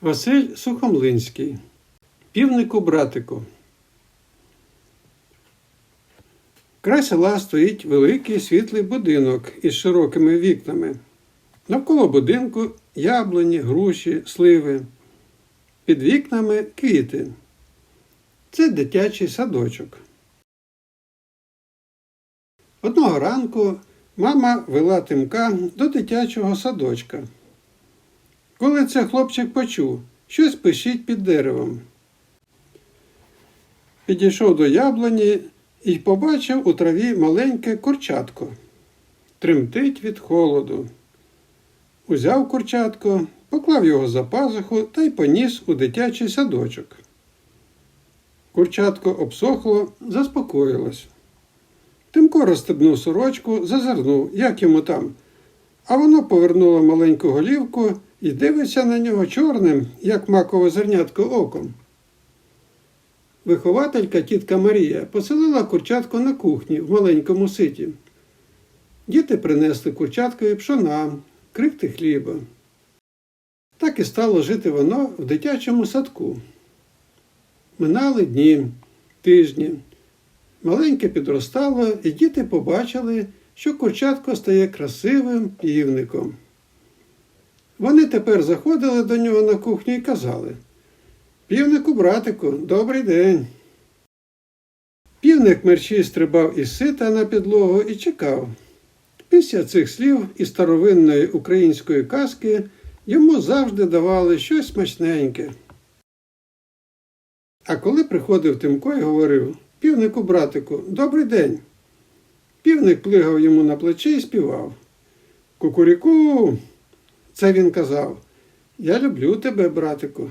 Василь Сухомлинський. Півнику братику. Край села стоїть великий світлий будинок із широкими вікнами. Навколо будинку яблуні, груші, сливи. Під вікнами квіти. Це дитячий садочок. Одного ранку мама вела тимка до дитячого садочка. Коли це хлопчик почув, щось пищить під деревом. Підійшов до яблуні і побачив у траві маленьке курчатко. Тремтить від холоду. Узяв курчатко, поклав його за пазуху та й поніс у дитячий садочок. Курчатко обсохло, заспокоїлось. Тимко розстебнув сорочку, зазирнув, як йому там, а воно повернуло маленьку голівку і дивиться на нього чорним, як макове зернятко оком. Вихователька тітка Марія поселила курчатко на кухні в маленькому ситі. Діти принесли курчаткові пшона, крихти хліба. Так і стало жити воно в дитячому садку. Минали дні, тижні. Маленьке підростало, і діти побачили, що курчатко стає красивим півником. Вони тепер заходили до нього на кухню і казали Півнику, братику, добрий день. Півник мерчій стрибав із сита на підлогу і чекав. Після цих слів і старовинної української казки йому завжди давали щось смачненьке. А коли приходив Тимко і говорив Півнику, братику, добрий день. Півник плигав йому на плече і співав. Кукуріку. Це він казав. Я люблю тебе, братику.